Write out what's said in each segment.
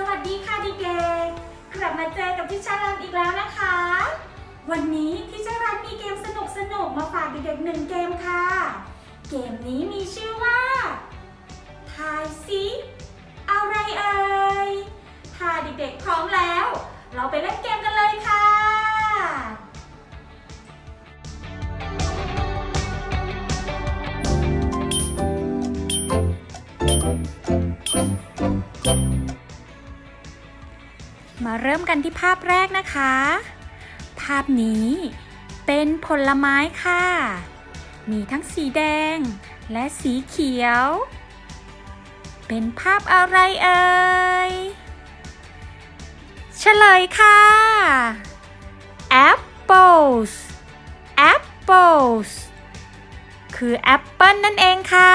สวัสดีค่ะดิเกกลับมาเจอกับที่ชารันอีกแล้วนะคะ วันนี้ที่ชารันมีเกมสนุกสนุกมาฝากเด็กๆหนึ่งเกมค่ะ เกมนี้มีชื่อว่า เริ่มกันที่ภาพแรกนะคะ ภาพนี้เป็นผลไม้ค่ะ มีทั้งสีแดงและสีเขียว เป็นภาพอะไรเอ่ย เฉลยค่ะ apples apples คือแอปเปิลนั่นเองค่ะ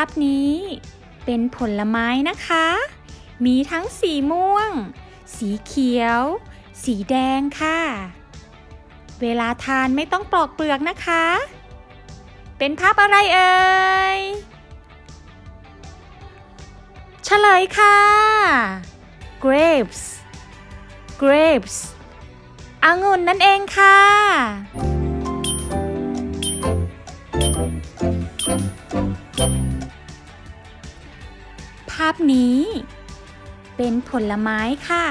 าพนี้ เป็นผลไม้นะคะ มีทั้งสีม่วง สีเขียว สีแดงค่ะ เวลาทานไม่ต้องปลอกเปลือกนะคะ เป็นภาพอะไรเอ่ยเฉลยค่ะ grapes grapes องุ่นนั่นเองค่ะ นี้ เป็นผลไม้ค่ะ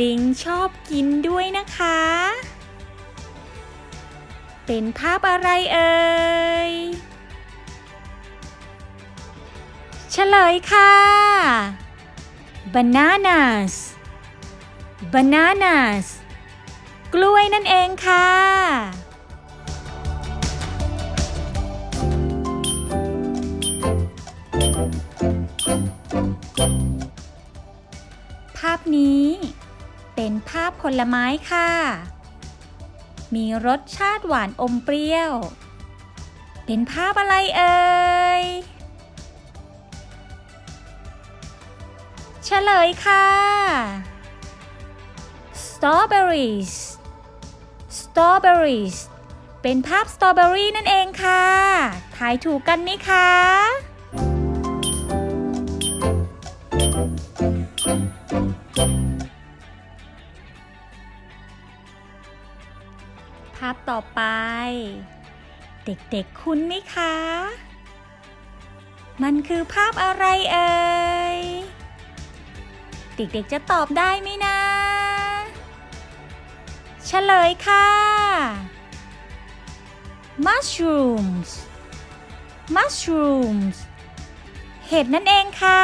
ลิงชอบกินด้วยนะคะ เป็นภาพอะไรเอ่ย เฉลยค่ะ bananas bananas กล้วยนั่นเองค่ะ ภาพนี้เป็นภาพผลไม้ค่ะ มีรสชาติหวานอมเปรี้ยว เป็นภาพอะไรเอ่ย เฉลยค่ะ strawberries strawberries เป็นภาพสตรอเบอรี่นั่นเองค่ะทายถูกกันไหมคะาพต่อไป เด็กๆคุ้นไหมคะ มันคือภาพอะไรเอ่ย เด็กๆจะตอบได้ไหมนะ เฉลยค่ะ mushrooms mushrooms เห็ดนั่นเองค่ะ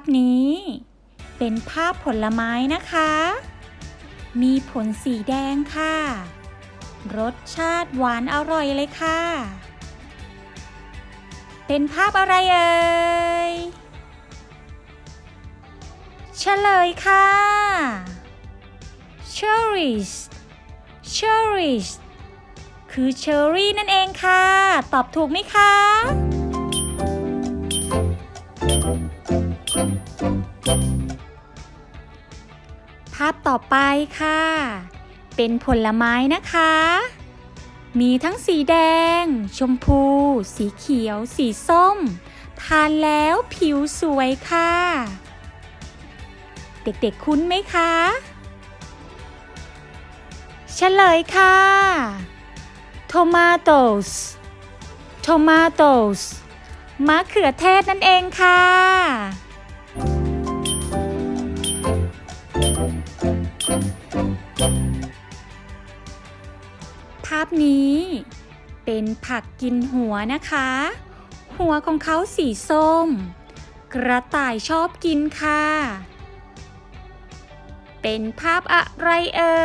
พนี้ เป็นภาพผลไม้นะคะ มีผลสีแดงค่ะ รสชาติหวานอร่อยเลยค่ะ เป็นภาพอะไรเอ่ยเฉลยค่ะ cherries cherries คือเชอร์รี่นั่นเองค่ะ ตอบถูกไหมคะาพต่อไปค่ะ เป็นผลไม้นะคะ มีทั้งสีแดง ชมพู สีเขียว สีส้ม ทานแล้วผิวสวยค่ะ เด็กๆคุ้นไหมคะเฉลยค่ะ tomatoes tomatoes มะเขือเทศนั่นเองค่ะาพนี้ เป็นผักกินหัวนะคะ หัวของเขาสีส้ม กระต่ายชอบกินค่ะ เป็นภาพอะไรเอ่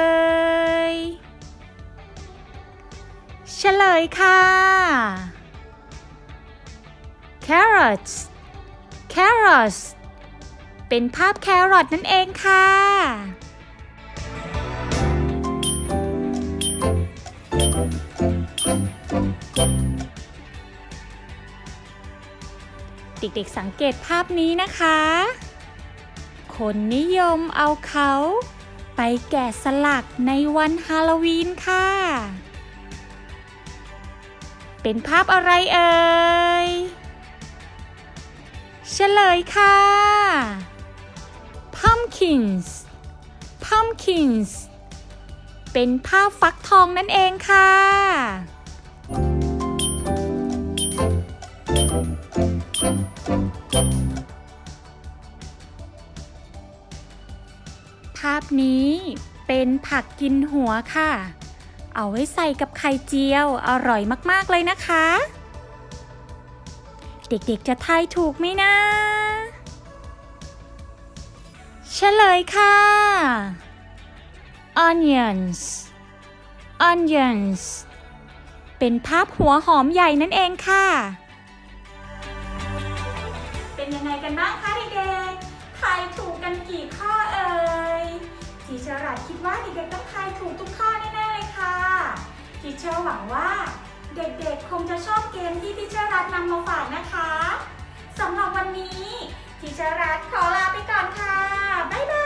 ยเฉลยค่ะ carrots carrots เป็นภาพแครอทนั่นเองค่ะ ด็กๆสังเกตภาพนี้นะคะ คนนิยมเอาเขาไปแกะสลักในวันฮาโลวีนค่ะ เป็นภาพอะไรเอ่ย เฉลยค่ะ pumpkins pumpkins เป็นภาพฟักทองนั่นเองค่ะ ภาพนี้เป็นผักกินหัวค่ะ เอาไว้ใส่กับไข่เจียว อร่อยมาก ๆ เลยนะคะ เด็กๆจะทายถูกไหมนะ เฉลยค่ะ onions onions เป็นภาพหัวหอมใหญ่นั่นเองค่ะ กันบ้างคะเด็กๆ ทายถูกกันกี่ข้อเอ่ยทีเชอร์รัดคิดว่าเด็กๆต้องทายถูกทุกข้อแน่ๆเลยค่ะทีเชอร์หวังว่า เด็กๆ คงจะชอบเกมที่ทีเชอร์รัดนำมาฝากนะคะสำหรับวันนี้ทีเชอร์รัดขอลาไปก่อนค่ะ บ๊ายบาย